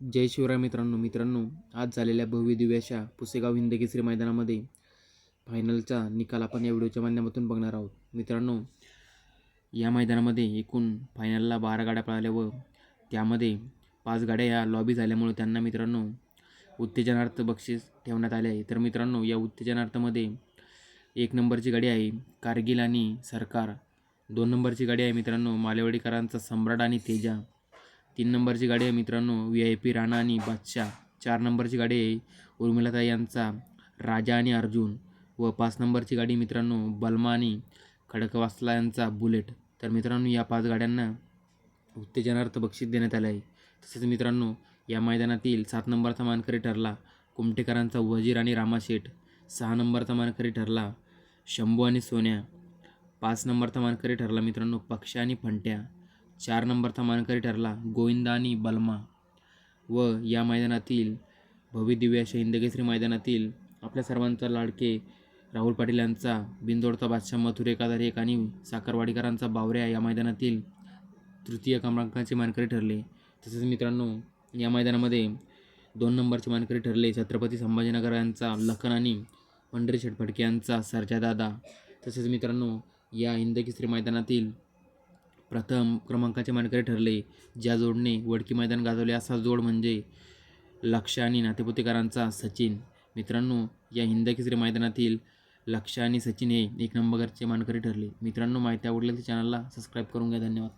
जय शिवराय मित्रांनो मित्रांनो आज झालेल्या भव्य दिव्याशा पुसेगाव हिंदकेसरी मैदानामध्ये फायनलचा निकाल आपण या व्हिडिओच्या माध्यमातून बघणार आहोत. मित्रांनो या मैदानामध्ये एकूण फायनलला बारा गाड्या पळाल्या व त्यामध्ये पाच गाड्या या लॉबी झाल्यामुळे त्यांना मित्रांनो उत्तेजनार्थ बक्षीस ठेवण्यात आले आहे. तर मित्रांनो या उत्तेजनार्थमध्ये एक नंबरची गाडी आहे कारगिल आणि सरकार. दोन नंबरची गाडी आहे मित्रांनो मालेवाडीकरांचा सम्राट आणि तेजा. तीन नंबरची गाडी आहे मित्रांनो व्ही आय पी राणा आणि बादशाह. चार नंबरची गाडी आहे उर्मिलाताई यांचा राजा आणि अर्जुन. व पाच नंबरची गाडी मित्रांनो बलमा आणि खडकवासला यांचा बुलेट. तर मित्रांनो या पाच गाड्यांना उत्तेजनार्थ बक्षीस देण्यात आलं आहे. तसेच मित्रांनो या मैदानातील सात नंबरचा मानकरी ठरला कुमटेकरांचा वजीर आणि रामाशेठ सहा नंबरचा मानकरी ठरला शंभू आणि सोन्या. पाच नंबरचा मानकरी ठरला मित्रांनो पक्ष आणि फंट्या. चार नंबरचा मानकरी ठरला. गोविंदानी बलमा व या मैदानातील भव्य अशा हिंदकेसरी मैदानातील आपल्या सर्वांचा लाडके राहुल पाटील यांचा बिंदोडचा बादशाह मथुर एकाधार एक आणि साखरवाडीकरांचा बावऱ्या या मैदानातील तृतीय क्रमांकाचे मानकरी ठरले. तसेच मित्रांनो या मैदानामध्ये दोन नंबरचे मानकरी ठरले. छत्रपती संभाजीनगर यांचा लखन आणि पंढरी शेटफडके यांचा सरजादादा. तसेच मित्रांनो या हिंदकेसरी मैदानातील प्रथम क्रमांकाचे मानकरी ठरले ज्या जोडने वडकी मैदान गाजवले असा जोड म्हणजे लक्ष आणि नातेपुतेकरांचा सचिन. मित्रांनो या हिंदकेसरी मैदानातील लक्ष आणि सचिन हे एक नंबरचे मानकरी ठरले. मित्रांनो माहिती आवडली तर चॅनलला सबस्क्राईब करून घ्या. धन्यवाद.